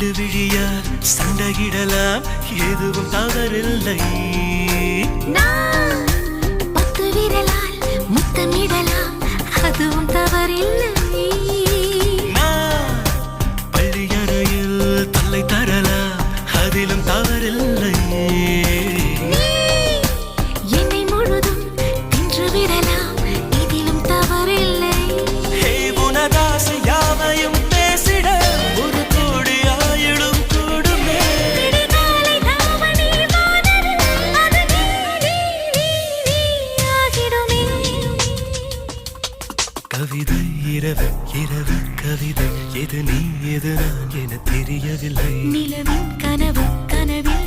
ரெண்டு விழியால் சண்டையிடலாம். எதுவும் தவறில்லை. நான் பத்து விரலால் முத்தமிடலாம் அதுவும் தவறில்லை. பள்ளியறையில் தொல்லை தரலாம். அதிலும் தவறில்லை. கவிதை இரவு இரவு கவிதை. எது நீ எது நான் என தெரியவில்லை. நிலவின் கனவு கனவில்